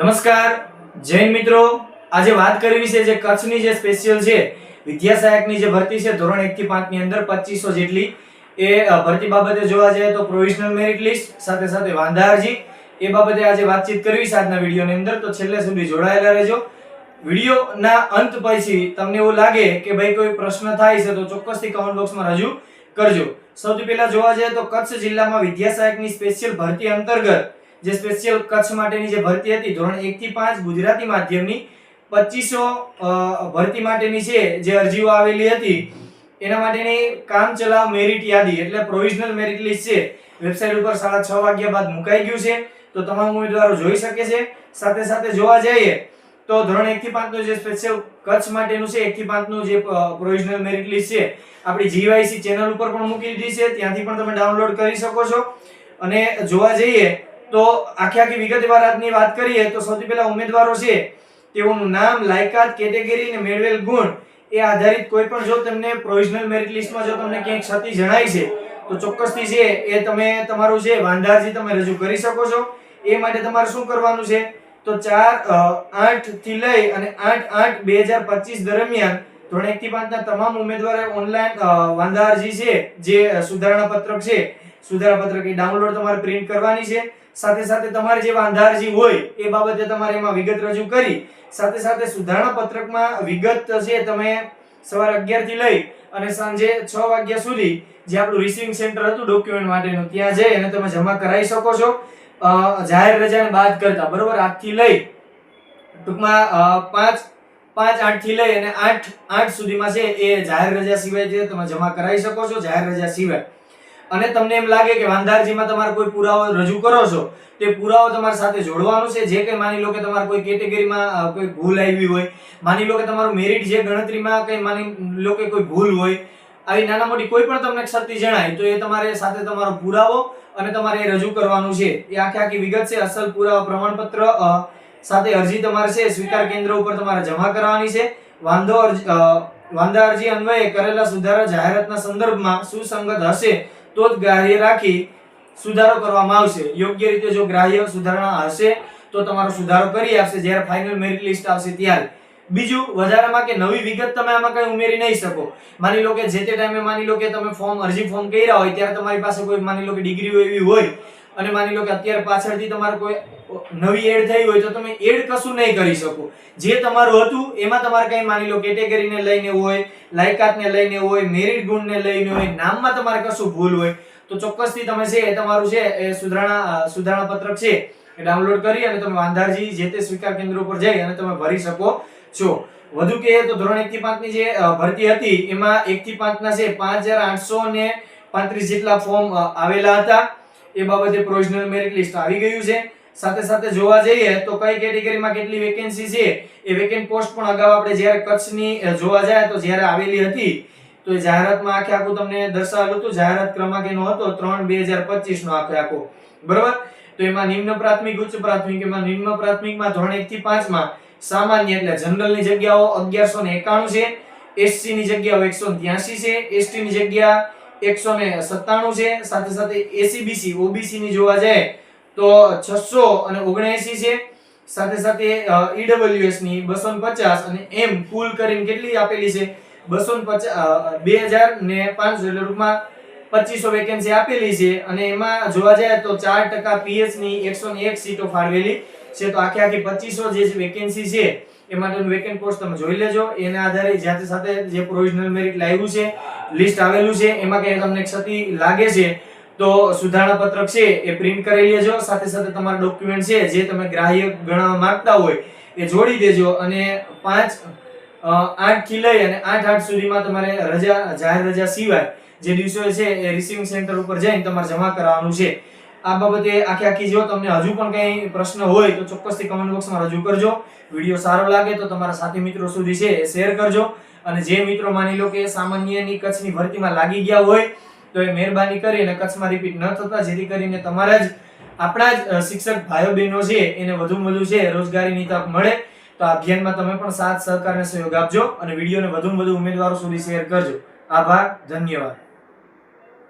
નમસ્કાર. જૈન મિત્રો, આજે વાત કરવી છે જે કચ્છની જે સ્પેશિયલ છે, વિદ્યા સહાયકની જે ભરતી છે, ધોરણ 1 થી 5 ની અંદર પચીસો જેટલી. એ ભરતી બાબતે જોવા જઈએ તો પ્રોવિઝનલ મેરિટ લિસ્ટ સાથે સાથે વાંધા એ બાબતે આજે વાતચીત કરવી છે આજના વિડીયોની અંદર. તો છેલ્લે સુધી જોડાયેલા રહેજો. વિડીયોના અંત પછી તમને એવું લાગે કે ભાઈ કોઈ પ્રશ્ન થાય છે તો ચોક્કસથી કમેન્ટ બોક્સમાં રજૂ કરજો. સૌથી પહેલા જોવા જઈએ તો કચ્છ જિલ્લામાં વિદ્યા સહાયકની સ્પેશિયલ ભરતી અંતર્ગત જે સ્પેશિયલ કચ્છ માટેની જે ભરતી હતી, ધોરણ 1 થી 5 ગુજરાતી માધ્યમની, પચીસો ભરતી માટેની છે, જે અરજીઓ આવેલી હતી, એના માટેની કામચલાઉ મેરિટ યાદી, એટલે પ્રોવિઝનલ મેરિટ લિસ્ટ છે વેબસાઇટ ઉપર સાડા છ વાગ્યા બાદ મુકાઈ ગયું છે, તો તમામ ઉમેદવારો જોઈ શકે છે, સાથે સાથે જોવા જઈએ, તો ધોરણ 1 થી 5 નું જે સ્પેશિયલ કચ્છ માટેનું છે 1 થી 5 નું જે પ્રોવિઝનલ મેરિટ લિસ્ટ છે, આપણી જીવાયસી ચેનલ ઉપર પણ મૂકી દીધી છે, ત્યાંથી પણ તમે ડાઉનલોડ કરી શકો છો, અને જોવા જઈએ તો આખી આખી વિગતવાર આજની વાત કરીએ તો સૌથી પહેલા ઉમેદવારો છે, તેઓનું નામ, લાયકાત, કેટેગરી અને મેળવેલ ગુણ એ આધારિત કોઈ પણ જો તમને પ્રોવિઝનલ મેરિટ લિસ્ટમાં જો તમને ક્યાંક ક્ષતિ જણાય છે, તો ચોક્કસથી છે, એ તમે તમારું જે વાંધાજી તમે રજૂ કરી શકો છો. એ માટે તમારે શું કરવાનું છે, તો ચાર આઠથી લઈ અને આઠ આઠ, બે હજાર પચીસ દરમિયાન ધોરણ એકથી પાંચના તમામ ઉમેદવારે ઓનલાઈન વાંધા અરજી છે, જે સુધારણા પત્રક છે, સુધારણા પત્રક એ ડાઉનલોડ તમારે પ્રિન્ટ કરવાની છે. સાથે સાથે તમારે જે વાંધારજી હોય એ બાબતે તમારે એમાં વિગત રજૂ કરી. સાથે સાથે સુધારણા પત્રકમાં વિગત છે તમે સવારે અગિયારથી લઈ અને સાંજે છ વાગ્યા સુધી જે આપણું રિસીવિંગ સેન્ટર હતું ડોક્યુમેન્ટ માટેનું, ત્યાં જઈ અને તમે જમા કરાવી શકો છો. જાહેર રજાને બાદ કરતા, બરોબર? આજથી લઈ, ટૂંકમાં પાંચ પાંચ આઠથી લઈ અને આઠ આઠ સુધીમાં છે એ જાહેર રજા સિવાય જે તમે જમા કરાવી શકો છો, જાહેર રજા સિવાય. અને તમને એમ લાગે કે વાંધારજીમાં તમારે કોઈ પુરાવો રજૂ કરો છો, તે પુરાવો તમારી સાથે જોડવાનો છે? જે કંઈ માની લો કે તમારે કોઈ કેટેગરીમાં કોઈ ભૂલ આવી હોય, માની લો કે તમારું મેરિટ જે ગણતરીમાં કંઈ માની લો કે કોઈ ભૂલ હોય, આવી નાના મોટી કોઈ પણ તમને ક્ષતિ જણાય, તો એ તમારે સાથે તમારો પુરાવો અને તમારે એ રજૂ કરવાનું છે. એ આખી આખી વિગત છે, અસલ પુરાવા પ્રમાણપત્ર સાથે અરજી તમારે છે, સ્વીકાર કેન્દ્ર ઉપર તમારે જમા કરવાની છે. વાંધો વાંધા અરજી અન્વયે કરેલા સુધારા જાહેરાતના સંદર્ભમાં સુસંગત હશે. તો જ ગ્રાહ્ય રાખી સુધારો કરવામાં આવશે. યોગ્ય રીતે જો ગ્રાહ્ય સુધારણા હશે, તો તમારો સુધારો કરી આપશે, જ્યારે ફાઇનલ મેરિટ લિસ્ટ આવશે ત્યારે. બીજું, વધારામાં કે નવી વિગત તમે આમાં કંઈ ઉમેરી નહીં શકો. માની લો કે જે તે ટાઈમે માની લો કે તમે ફોર્મ અરજી ફોર્મ કર્યા હોય, ત્યારે તમારી પાસે કોઈ માની લો કે ડિગ્રીઓ એવી હોય અને માની લો કે અત્યારે પાછળથી તમારે કોઈ નવી એડ થઈ હોય તો તમે એડ કશું નહીં કરી શકો. જે તમારું હતું, એમાં તમારે કઈ માની લો કેટેગરીને લઈને હોય, લાયકાતને લઈને હોય મેરિટ ગુણને લઈને હોય, નામમાં તમારે કશું ભૂલ હોય, તો ચોક્કસથી તમે છે એ તમારું છે, એ સુધારણા સુધારણા પત્રક છે, એ ડાઉનલોડ કરી અને તમે વાંધારજી જે તે સ્વીકાર કેન્દ્ર ઉપર જઈ અને તમે ભરી શકો છો. વધુ કહીએ તો ધોરણ 1 થી 5 ની જે ભરતી હતી, એમાં 1 થી 5 ના છે 5835 ને 35 જેટલા ફોર્મ આવેલા હતા. એ બાબતે પ્રોવિઝનલ મેરિટ લિસ્ટ આવી ગયું છે. સાથે સાથે જોવા જઈએ તો કઈ કેટેગરીમાં કેટલી વેકેન્સી છે, એ વેકેન્ટ પોસ્ટ પણ અગાઉ આપણે જ્યારે કચ્છની જોવા જાય તો જ્યારે આવેલી હતી, તો એ જાહેરાતમાં આખે આખું તમને દર્શાવેલું હતું. જાહેરાત ક્રમાંક એનો હતો ત્રણ બે હજાર પચીસ નો આખે આખો. બરોબર? તો એમાં નિમ્ન પ્રાથમિક, ઉચ્ચ પ્રાથમિક, એમાં નિમ્ન પ્રાથમિકમાં ધોરણ એક થી પાંચમાં સામાન્ય એટલે જનરલની જગ્યાઓ અગિયારસો ને એકાણું છે એસસી ની જગ્યાઓ એકસો ત્યાસી છે એસટી ની જગ્યા એકસો ને સત્તાણું છે. સાથે સાથે એસીબીસી ઓબીસી ની જોવા જાય તો છસો અને ઓગણએસી છે. સાથે સાથે ઈડબ્લ્યુએસની બસો પચાસ અને એમ કુલ કરીને કેટલી આપેલી છે? બસો પચાસ બે હજાર ને પાંચસો એટલે રૂપમાં પચીસો વેકેન્સી આપેલી છે. અને એમાં જોવા જાય તો ચાર ટકા પીએચની એકસો એક સીટો ફાળવેલી. છે તો આખે આખી પચીસો જે વેકેન્સી છે, એ માટેનું વેકેન્ટ પોસ્ટ તમે જોઈ લેજો. એના આધારે જાતે સાથે જે પ્રોવિઝનલ મેરિટ લાવ્યું છે લિસ્ટ આવેલું છે, એમાં કઈ તમને ક્ષતિ લાગે છે, તો સુધારણા પત્રક છે, એ પ્રિન્ટ કરી લેજો. સાથે સાથે તમારા ડોક્યુમેન્ટ છે, જે તમે ગ્રાહ્ય ગણવા માંગતા હોય, એ જોડી દેજો અને પાંચ આઠથી લઈ અને આઠ આઠ સુધીમાં તમારે રજા, જાહેર રજા સિવાય જે દિવસો છે, એ રિસીવિંગ સેન્ટર ઉપર જઈને તમારે જમા કરાવવાનું છે. આ બાબતે આખી આખી જો તમને હજુ પણ કંઈ પ્રશ્ન હોય તો ચોક્કસથી કમેન્ટ બોક્સમાં રજૂ કરજો. વીડિયો સારો લાગે તો તમારા સાથી મિત્રો સુધી છે એ શેર કરજો. અને જે મિત્રો માની લો કે સામાન્યની કચ્છની ભરતીમાં લાગી ગયા હોય તો એ મહેરબાની કરીને કચ્છમાં રિપીટ ન થતા, જેથી કરીને તમારા જ, આપણા જ શિક્ષક ભાઈઓ બહેનો છે એને વધુમાં વધુ છે રોજગારીની તક મળે. તો આ અભિયાનમાં તમે પણ સાથ સહકાર સહયોગ આપજો અને વિડીયોને વધુમાં વધુ ઉમેદવારો સુધી શેર કરજો. આભાર, ધન્યવાદ.